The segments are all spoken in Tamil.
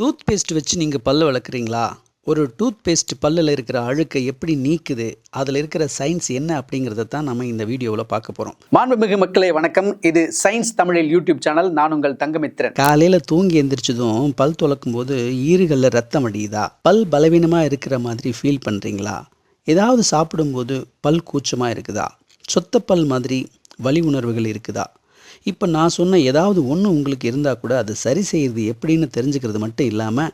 டூத் பேஸ்ட் வச்சு நீங்கள் பல்லு விளக்குறீங்களா ஒரு டூத் பேஸ்ட் பல்லில் இருக்கிற அழுக்கை எப்படி நீக்குது? அதில் இருக்கிற சயின்ஸ் என்ன அப்படிங்கிறத தான் நம்ம இந்த வீடியோவில் பார்க்க போகிறோம் மாண்புமிகு மக்களே வணக்கம். இது சயின்ஸ் தமிழில் யூடியூப் சேனல். நான் உங்கள் தங்கமித்திரன். காலையில் தூங்கி எந்திரிச்சதும் பல் துலக்கும் போது ஈறுகளில் ரத்தம் அடியுதா? பல் பலவீனமாக இருக்கிற மாதிரி ஃபீல் பண்ணுறீங்களா ஏதாவது சாப்பிடும்போது பல் கூச்சமாக இருக்குதா? சொத்தப்பல் மாதிரி வலி உணர்வுகள் இருக்குதா? இப்போ நான் சொன்ன ஏதாவது ஒன்று உங்களுக்கு இருந்தால் கூட அது சரி செய்கிறது எப்படின்னு தெரிஞ்சுக்கிறது மட்டும் இல்லாமல்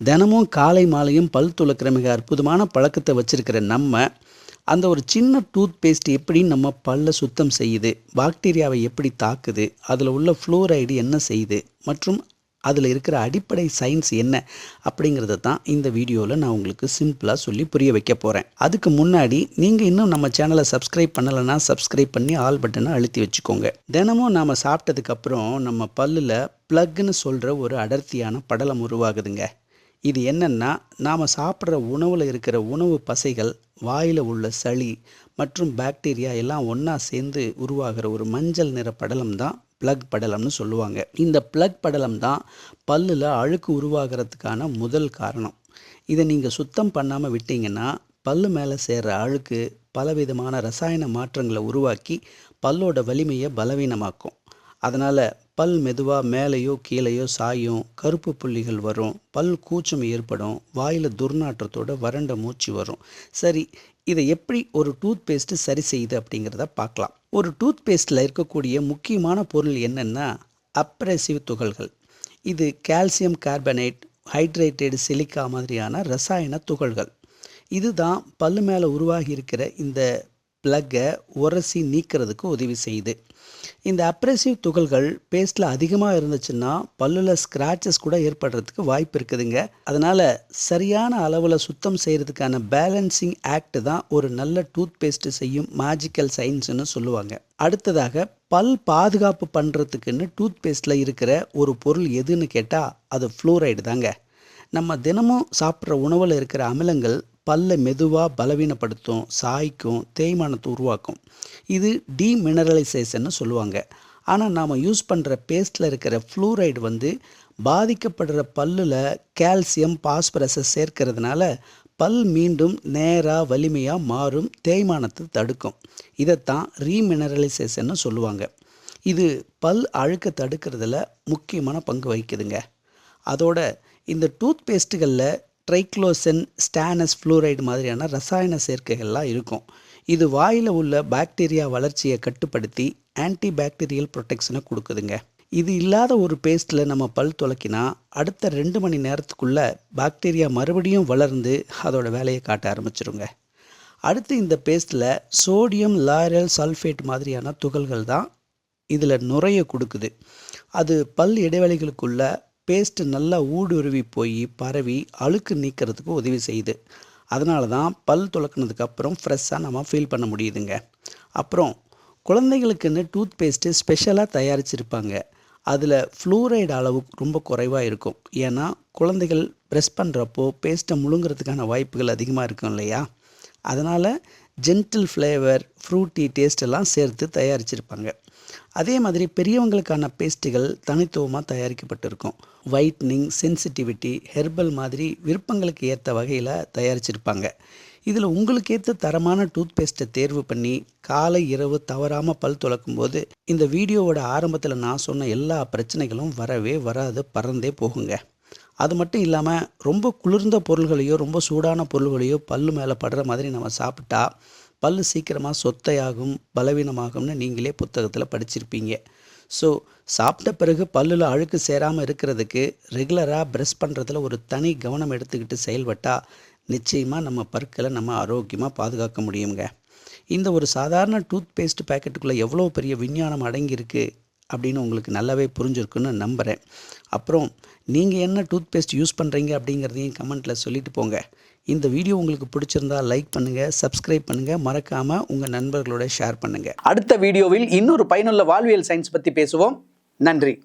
தினமும் காலை மாலையும் பல் துளக்கிற மிக அற்புதமான பழக்கத்தை வச்சுருக்கிற நம்ம அந்த ஒரு சின்ன டூத் பேஸ்ட் எப்படி நம்ம பல்ல சுத்தம் செய்யுது பாக்டீரியாவை எப்படி தாக்குது அதில் உள்ள ஃப்ளோரைடு என்ன செய்யுது மற்றும் அதில் இருக்கிற அடிப்படை சயின்ஸ் என்ன அப்படிங்கிறத தான் இந்த வீடியோவில் நான் உங்களுக்கு சிம்பிளாக சொல்லி புரிய வைக்க போகிறேன் அதுக்கு முன்னாடி நீங்கள் இன்னும் நம்ம சேனலை சப்ஸ்கிரைப் பண்ணலைன்னா சப்ஸ்கிரைப் பண்ணி ஆல் பட்டனை அழுத்தி வச்சுக்கோங்க. தினமும் நாம் சாப்பிட்டதுக்கப்புறம் நம்ம பல்லில் ப்ளக்னு சொல்கிற ஒரு அடர்த்தியான படலம் உருவாகுதுங்க. இது என்னென்னா நாம் சாப்பிட்ற உணவில் இருக்கிற உணவு பசைகள் வாயில் உள்ள சளி மற்றும் பாக்டீரியா எல்லாம் ஒன்றா சேர்ந்து உருவாகிற ஒரு மஞ்சள் நிற படலம் தான் ப்ளக் படலம்னு சொல்லுவாங்க. இந்த ப்ளக் படலம் தான் பல்லில் அழுக்கு உருவாகிறதுக்கான முதல் காரணம். இதை நீங்கள் சுத்தம் பண்ணாமல் விட்டீங்கன்னா பல்லு மேலே சேர்கிற அழுக்கு பலவிதமான ரசாயன மாற்றங்களை உருவாக்கி பல்லோட வலிமையை பலவீனமாக்கும். அதனால் பல் மெதுவாக மேலேயோ கீழேயோ சாயும் கருப்பு புள்ளிகள் வரும் பல் கூச்சம் ஏற்படும் வாயில் துர்நாற்றத்தோட வறண்ட மூச்சு வரும். சரி இதை எப்படி ஒரு டூத் பேஸ்ட்டு சரி செய்யுது அப்படிங்கிறத பார்க்கலாம். ஒரு டூத் பேஸ்ட்டில் இருக்கக்கூடிய முக்கியமான பொருள் என்னென்னா அப்ரெசிவ் துகள்கள். இது கால்சியம் கார்பனேட் ஹைட்ரேட்டடு சிலிக்கா மாதிரியான ரசாயன துகள்கள். இதுதான் பல்லு மேலே உருவாகி இருக்கிற இந்த ப்ளக்கை உரசி நீக்கிறதுக்கு உதவி செய்யுது. இந்த அப்ரெசிவ் துகள்கள் பேஸ்ட்டில் அதிகமாக இருந்துச்சுன்னா பல்லில் ஸ்க்ராச்சஸ் கூட ஏற்படுறதுக்கு வாய்ப்பு இருக்குதுங்க. அதனால் சரியான அளவில் சுத்தம் செய்கிறதுக்கான பேலன்சிங் ஆக்ட் தான் ஒரு நல்ல டூத் பேஸ்ட்டு செய்யும் மேஜிக்கல் சயின்ஸ்னு சொல்லுவாங்க. அடுத்ததாக பல் பாதுகாப்பு பண்ணுறதுக்குன்னு டூத் பேஸ்ட்டில் இருக்கிற ஒரு பொருள் எதுன்னு கேட்டால் அது ஃப்ளூரைடு தாங்க. நம்ம தினமும் சாப்பிட்ற உணவில் இருக்கிற அமிலங்கள் பல்லை மெதுவாக பலவீனப்படுத்தும் சாய்க்கும் தேய்மானத்தை உருவாக்கும். இது டீமினரலைசேஷன்னு சொல்லுவாங்க. ஆனால் நாம் யூஸ் பண்ணுற பேஸ்ட்டில் இருக்கிற ஃப்ளூரைடு வந்து பாதிக்கப்படுற பல்லில் கால்சியம் பாஸ்பரஸை சேர்க்கறதுனால பல் மீண்டும் நேராக வலிமையாக மாறும் தேய்மானத்தை தடுக்கும். இதைத்தான் ரீமினரலைசேஷன்னு சொல்லுவாங்க. இது பல் அழுக்க தடுக்கிறதுல முக்கியமான பங்கு வகிக்குதுங்க. அதோட இந்த டூத் பேஸ்ட்டுகளில் ட்ரைக்ளோசன் ஸ்டானஸ் ஃப்ளூரைடு மாதிரியான ரசாயன சேர்க்கைகள்லாம் இருக்கும். இது வாயில் உள்ள பாக்டீரியா வளர்ச்சியை கட்டுப்படுத்தி ஆன்டி பாக்டீரியல் ப்ரொடெக்ஷனை கொடுக்குதுங்க. இது இல்லாத ஒரு பேஸ்ட்டில் நம்ம பல் துலக்கினா அடுத்த ரெண்டு மணி நேரத்துக்குள்ளே பாக்டீரியா மறுபடியும் வளர்ந்து அதோட வேலையை காட்ட ஆரம்பிச்சிருங்க. அடுத்து இந்த பேஸ்ட்டில் சோடியம் லாரல் சல்ஃபேட் மாதிரியான துகள்கள் தான் இதில் நுரைய கொடுக்குது. அது பல் இடைவெளிகளுக்குள்ள பேஸ்ட்டு நல்லா ஊடுருவி போய் பரவி அழுக்கு நீக்கிறதுக்கு உதவி செய்யுது. அதனால தான் பல் துளக்குனதுக்கு அப்புறம் ஃப்ரெஷ்ஷாக நம்ம ஃபீல் பண்ண முடியுதுங்க. அப்புறம் குழந்தைகளுக்குன்னு டூத் பேஸ்ட்டு ஸ்பெஷலாக தயாரிச்சிருப்பாங்க. அதில் ஃப்ளூரைடு அளவு ரொம்ப குறைவாக இருக்கும். ஏன்னா குழந்தைகள் ப்ரெஸ் பண்ணுறப்போ பேஸ்ட்டை முழுங்கிறதுக்கான வாய்ப்புகள் அதிகமாக இருக்கும் இல்லையா? அதனால் ஜென்டில் ஃப்ளேவர் ஃப்ரூட்டி டேஸ்ட் எல்லாம் சேர்த்து தயாரிச்சிருப்பாங்க. அதே மாதிரி பெரியவங்களுக்கான பேஸ்ட்டுகள் தனித்துவமாக தயாரிக்கப்பட்டிருக்கும். ஒயிட்னிங் சென்சிட்டிவிட்டி ஹெர்பல் மாதிரி விருப்பங்களுக்கு ஏற்ற வகையில் தயாரிச்சிருப்பாங்க. இதில் உங்களுக்கு ஏற்ற தரமான டூத் பேஸ்ட்டை தேர்வு பண்ணி காலை இரவு தவறாமல் பல் துளக்கும் போது இந்த வீடியோவோட ஆரம்பத்தில் நான் சொன்ன எல்லா பிரச்சனைகளும் வரவே வராது பறந்தே போகுங்க. அது மட்டும் இல்லாமல் ரொம்ப குளிர்ந்த பொருள்களையோ ரொம்ப சூடான பொருள்களையோ பல்லு மேலே படுற மாதிரி நம்ம சாப்பிட்டா பல் சீக்கிரமாக சொத்தையாகும் பலவீனமாகும்னு நீங்களே புத்தகத்தில் படிச்சிருப்பீங்க. ஸோ சாப்பிட்ட பிறகு பல்லில் அழுக்கு சேராமல் இருக்கிறதுக்கு ரெகுலராக ப்ரெஷ் பண்ணுறதுல ஒரு தனி கவனம் எடுத்துக்கிட்டு செயல்பட்டால் நிச்சயமாக நம்ம பற்களை நம்ம ஆரோக்கியமாக பாதுகாக்க முடியுங்க. இந்த ஒரு சாதாரண டூத் பேஸ்ட் பேக்கெட்டுக்குள்ளே எவ்வளோ பெரிய விஞ்ஞானம் அடங்கியிருக்கு அப்படின்னு உங்களுக்கு நல்லாவே புரிஞ்சிருக்குன்னு நம்புகிறேன் அப்புறம் நீங்கள் என்ன டூத் பேஸ்ட் யூஸ் பண்ணுறீங்க அப்படிங்கிறதையும் கமெண்ட்டில் சொல்லிட்டு போங்க. இந்த வீடியோ உங்களுக்கு பிடிச்சிருந்தா லைக் பண்ணுங்கள் சப்ஸ்கிரைப் பண்ணுங்கள் மறக்காமல் உங்கள் நண்பர்களோட ஷேர் பண்ணுங்கள் அடுத்த வீடியோவில் இன்னொரு பயனுள்ள வாழ்வியல் சயின்ஸ் பற்றி பேசுவோம். நன்றி.